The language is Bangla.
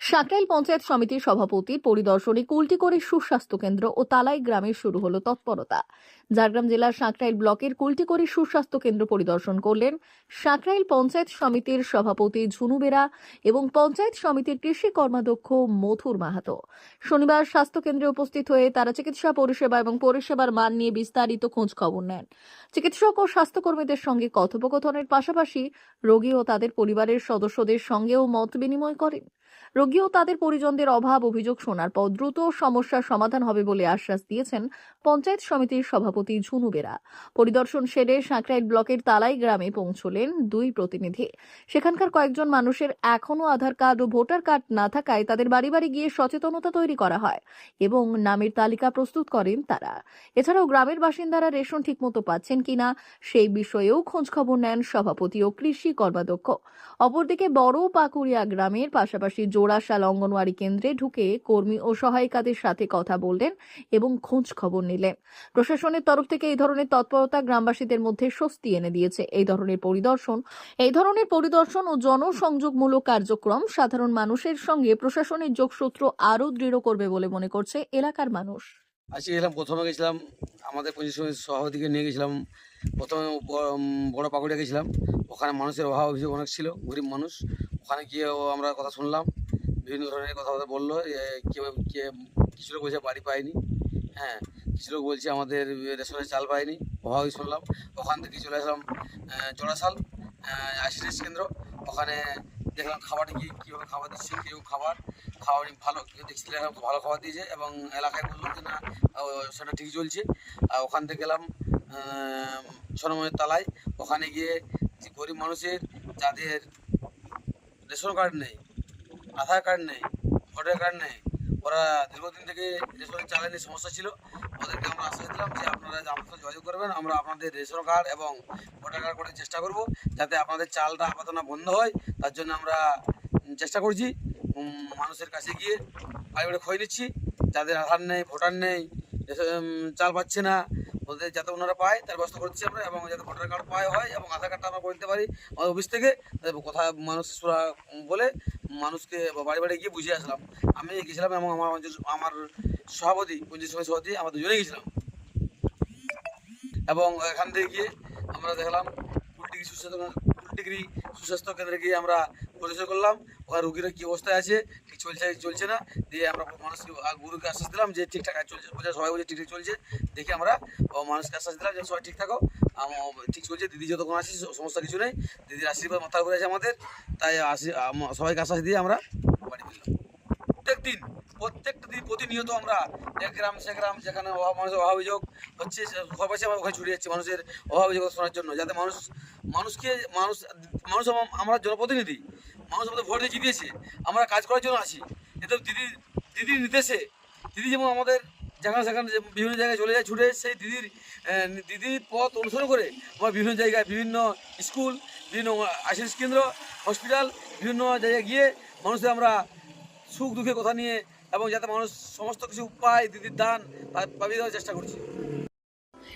সাঁকরাইল পঞ্চায়েত সমিতির সভাপতির পরিদর্শনে কুলটিকরি সুস্বাস্থ্য কেন্দ্র ও তালাই গ্রামে শুরু হলো তৎপরতা। ঝাড়গ্রাম জেলার সাঁকরাইল ব্লকের কুলটিকরি সুস্বাস্থ্য কেন্দ্র পরিদর্শন করলেন সাঁকরাইল পঞ্চায়েত সমিতির সভাপতি ঝুনু বেরা এবং পঞ্চায়েত সমিতির কৃষি কর্মাধ্যক্ষ মথুর মাহাতো। শনিবার স্বাস্থ্য কেন্দ্রে উপস্থিত হয়ে তারা চিকিৎসা পরিষেবা এবং পরিষেবার মান নিয়ে বিস্তারিত খোঁজ খবর নেন। চিকিৎসক ও স্বাস্থ্যকর্মীদের সঙ্গে কথোপকথনের পাশাপাশি রোগী ও তাদের পরিবারের সদস্যদের সঙ্গেও মত বিনিময় করেন। রোগী ও তাদের পরিজনদের অভাব অভিযোগ শোনার পর দ্রুত সমস্যার সমাধান হবে বলে আশ্বাস দিয়েছেন পঞ্চায়েত সমিতির সভাপতি ঝুনু বেরা। পরিদর্শন সেরে সাঁকরাইল ব্লকের তালাই গ্রামে পৌঁছলেন দুই প্রতিনিধি। সেখানকার কয়েকজন মানুষের এখনও আধার কার্ড ও ভোটার কার্ড না থাকায় তাদের বাড়ি বাড়ি গিয়ে সচেতনতা তৈরি করা হয় এবং নামের তালিকা প্রস্তুত করেন তারা। এছাড়াও গ্রামের বাসিন্দারা রেশন ঠিকমতো পাচ্ছেন কিনা সেই বিষয়েও খোঁজখবর নেন সভাপতি ও কৃষি কর্মাধ্যক্ষ। অপরদিকে বড় পাকুড়িয়া গ্রামের পাশাপাশি জোড়াশাল অঙ্গনওয়াড়ি কেন্দ্রে ঢুকে কর্মী ও সহায়িকাদের সাথে কথা বললেন এবং খোঁজ খবর নিলেন। প্রশাসনের তরফ থেকে এই ধরনের তৎপরতা গ্রামবাসীদের মধ্যে স্বস্তি এনে দিয়েছে। এই ধরনের পরিদর্শন, এই ধরনের পরিদর্শন ও জনসংযোগমূলক কার্যক্রম সাধারণ মানুষের সঙ্গে প্রশাসনের যোগসূত্র আরও দৃঢ় করবে বলে মনে করছে এলাকার মানুষ। আজকে গেলাম, প্রথমে গেছিলাম, আমাদের পঁচিশ সভাপতিকে নিয়ে গেছিলাম, প্রথমে বড় পাকুড়িয়া গেছিলাম, ওখানে মানুষের অভাব অভিযোগ অনেক ছিল, গরিব মানুষ, ওখানে গিয়েও আমরা কথা শুনলাম, বিভিন্ন ধরনের কথাবার্তা বলল কেউ, কে, কিছু লোক বলছে বাড়ি পায়নি হ্যাঁ কিছু লোক বলছে আমাদের রেশনের চাল পায়নি, অভাবই শুনলাম, ওখান থেকে চলে আসলাম জোড়াশাল আইসিডিএস কেন্দ্র, ওখানে দেখলাম খাবারটা কি, কীভাবে খাবার দিচ্ছে কেউ খাবার খাবার ভালো কেউ দেখছি ভালো খাবার দিয়েছে এবং এলাকায় বলল যে না সেটা ঠিক চলছে। আর ওখান থেকে গেলাম সোনাময়ের তালায়। ওখানে গিয়ে যে গরিব মানুষের, যাদের রেশন কার্ড নেই, আধার কার্ড নেই, ভোটার কার্ড নেই, ওরা দীর্ঘদিন থেকে রেশনের চালানি সমস্যা ছিল, ওদেরকে আমরা আশ্বাস দিলাম যে আপনারা আমাদের সাথে যোগাযোগ করবেন, আমরা আপনাদের রেশন কার্ড এবং ভোটার কার্ড করার চেষ্টা করব, যাতে আপনাদের চালটা আপাতনা বন্ধ হয়, তার জন্য আমরা চেষ্টা করছি। মানুষের কাছে গিয়ে বাড়ি খোঁজ নিচ্ছি। যাদের আধার নেই, ভোটার নেই চাল পাচ্ছে না, ওদের যাতে ওনারা পায়, তার ব্যবস্থা করছি আমরা এবং যাতে ভোটার কার্ড পায় হয় এবং আধার কার্ডটা আমরা করে দিতে পারি আমাদের অফিস থেকে। কথা মানুষ সুরা বলে, মানুষকে বাড়ি বাড়ি গিয়ে বুঝিয়ে আসলাম। আমি গেছিলাম এবং আমার আমার সভাপতি, পঞ্চায়েত সমিতির সভাপতি, আমরা দুজনেই গেছিলাম এবং এখান থেকে গিয়ে আমরা দেখলাম কুলটিগি সুস্বাস্থ্য কুলটিগিরি সুস্বাস্থ্য কেন্দ্রে গিয়ে আমরা পরিচয় করলাম। ওখানে রুগীরা কী অবস্থায় আছে? কি চলছে চলছে না? দিয়ে আমরা মানুষকে গুরুকে আশ্বাস দিলাম যে ঠিকঠাক চলছে। বোঝা সবাই বলছে ঠিকঠাক চলছে। দেখে আমরা মানুষকে আশ্বাস দিলাম যে সবাই ঠিক থাকো। ঠিক চলছে, দিদি যতক্ষণ আছে সমস্যা কিছু নেই। দিদির আশীর্বাদ মাথার উপরে আছে আমাদের। তাই আম- সবাইকে আশ্বাস দিয়ে আমরা বাড়ি ফিরলাম। প্রত্যেক দিন প্রত্যেকটা দিন প্রতিনিয়ত আমরা এক গ্রাম, সে গ্রাম, যেখানে অভাব, মানুষের অভাব অভিযোগ হচ্ছে খবর পাচ্ছি আমরা ওখানে ছড়িয়ে যাচ্ছি মানুষের অভাব অভিযোগ শোনার জন্য। যাতে মানুষ, মানুষকে, মানুষ মানুষ আম- আমরা জনপ্রতিনিধি মানুষ আমাদের ভোট দিয়ে জিতিয়েছে, আমরা কাজ করার জন্য আছি। এতে দিদি, দিদির নির্দেশে, দিদি যেমন আমাদের যেখানে সেখানে বিভিন্ন জায়গায় চলে যায় ছুটে, সেই দিদির দিদির পথ অনুসরণ করে আমরা বিভিন্ন জায়গায় বিভিন্ন স্কুল, বিভিন্ন আশিস কেন্দ্র, হসপিটাল, বিভিন্ন জায়গায় গিয়ে মানুষদের আমরা সুখ দুঃখের কথা নিয়ে এবং যাতে মানুষ সমস্ত কিছু পায়, দিদির দান পাবিয়ে দেওয়ার চেষ্টা করছি।